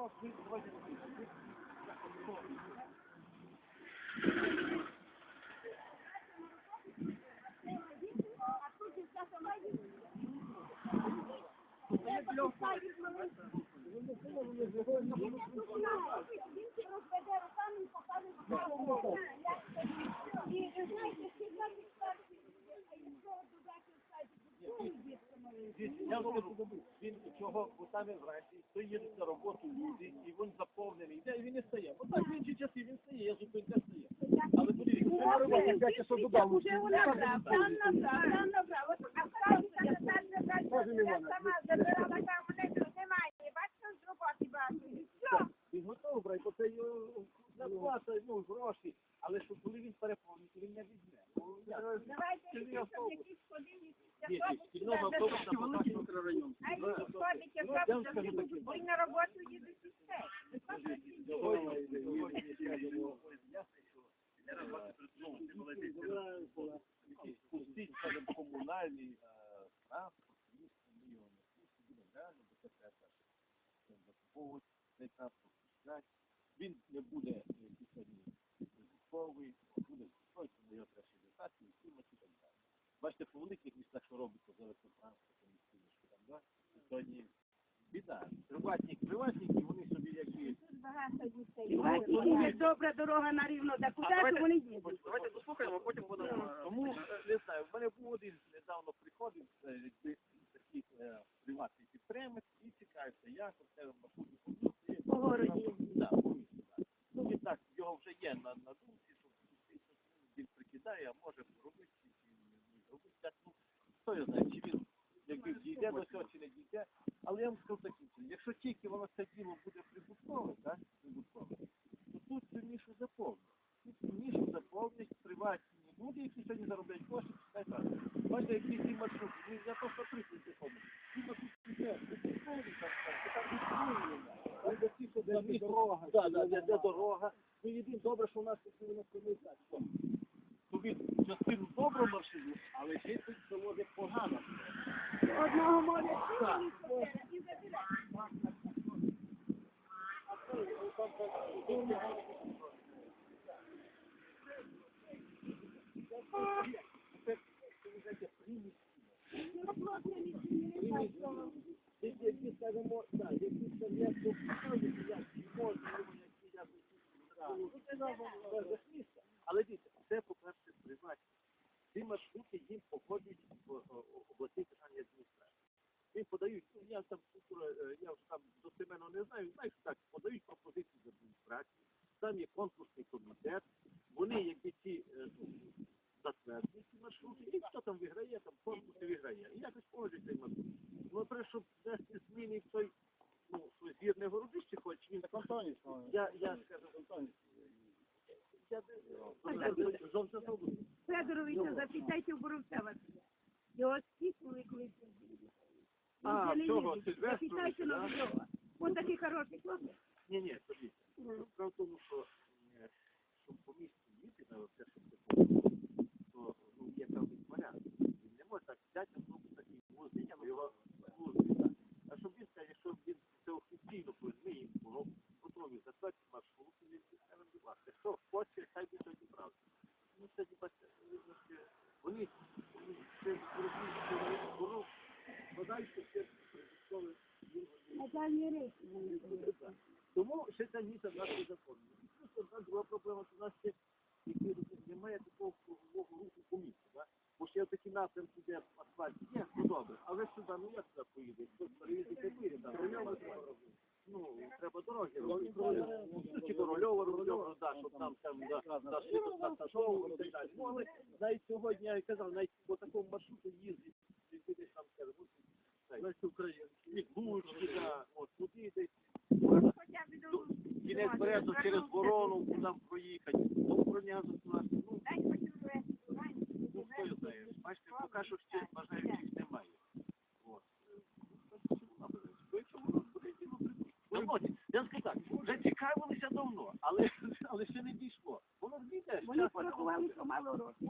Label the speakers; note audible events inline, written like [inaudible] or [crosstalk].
Speaker 1: Я скажу, чого, бо там він вранці, то їде на роботу, люди, і він заповнений, йде, і він не стає. Бо так в інші часи він стає, я зупинка стає. Але подивіться, що на роботі 5 часов додому.
Speaker 2: Уже вона набрав, там набрав, там набрав. От, А справді я сам не бачу, я сама забирала там, мене тут немає. Бачите, з роботи бачу. І все.
Speaker 1: Він готовий брати, бо це його зарплата, ну, гроші. Але що коли він переповнить, він не візьме. Ну?
Speaker 2: Давайте,
Speaker 1: Це
Speaker 2: якісь ходили, а їх ходить,
Speaker 1: Ну, я вам
Speaker 2: автобус,
Speaker 1: скажу таке.
Speaker 2: бо й на роботу їдуть все.
Speaker 1: Сьогодні, сьогодні ще було ясно, що ну, якісь пусті, скажімо, комунальні е, транспорт, мільйони. Буде реально закуповувати цей транспорт. Він не буде е, військовий, буде точно на його треба літати, і і так далі. Бачите, по великих містах, що робиться з електротранспортом, там, да? І сьогодні біда. Приватні, приватники, вони собі
Speaker 2: Тут багато
Speaker 3: є добра дорога на рівно, та куди ж вони їдуть?
Speaker 1: Давайте дослухаємо, а потім будемо. Тому е, не знаю, в мене був один недавно приходив е, такий е, приватний підприємець і цікавився, як оце маршрутні продукти.
Speaker 3: По городі.
Speaker 1: Да, по місту, так. Ну він так, його вже є на, на він а може робити робити. Так, ну, хто його знає, чи він якби дійде до цього, чи не дійде. Але я вам скажу таким чином, якщо тільки воно це діло буде прибуткове, так, прибуткове, то тут цю нішу заповнить. Тут цю нішу заповнять приватні люди, які сьогодні заробляють гроші, читай так. Бачите, які ці маршрути, ви я то смотрите сьогодні. Ці маршрути йде, ви підходите там, там, там де дорога, да, да, де, дорога. Ну, єдине добре, що у нас тут воно він частину добру маршруту, але ще й тут заводить погано.
Speaker 3: Одного може
Speaker 1: Так. Які, скажімо, так, які совєтські показують, як можна, які якось, це. Але дивіться, це. Ці маршрути їм погодять в е, обласні державні адміністрації. Їм подають, ну, я там структура, е, я вже там достеменно не знаю, знаєш, так, подають пропозиції з адміністрації, там є конкурсний комітет, вони, які ці е, ну, затверджують ці маршрути, і хто там виграє, там конкурси виграє. І якось погодять цей маршрут. Ну, треба, щоб внести зміни в той, ну, звірне городище хоч, він я, я скажу, я, я, зовсім зовсім
Speaker 3: Федоровича, запитайте у Боровцева. Його стиснули колись.
Speaker 1: А, цього
Speaker 3: Запитайте на? Боровцева. Он такий хороший хлопець.
Speaker 1: Ні, ні, подивіться. Справа в тому, що е, щоб по місту на це, щоб це було, то ну, є певний порядок. Він не може так взяти автобус і возити його службі. так. А щоб він сказав, якщо він це офіційно ми їм було готові затвердити маршрут, і він скаже, будь ласка, якщо хоче, хай би сьогодні брав. Ну, сьогодні, бачите, видно, що вони вони це зробили, що вони воно подальше ще прибуткове
Speaker 3: Дальні рейси.
Speaker 1: тому ще ця ніша в нас не заповнена. Друга проблема, що в нас ще немає такого кругового руху по місту. Да? Бо ще такі напрямки, де асфальт є, ну добре, але сюди, ну як сюди поїде? Хтось переїздить робити. Ну, треба дороги робити. До Рольова, Рольова, да, щоб там, там, да, да, стартовували і так далі. Ну, але навіть сьогодні, я казав, навіть кінець березу через ворону, куди проїхати, ну, бронязу у нас, ну, ну, хто його знає, бачите, поки що ще бажаючих немає. От. Давно, я скажу так, вже цікавилися давно, але, [laughs] але ще не дійшло. Воно ж дійде.
Speaker 3: Вони порахували, що мало років.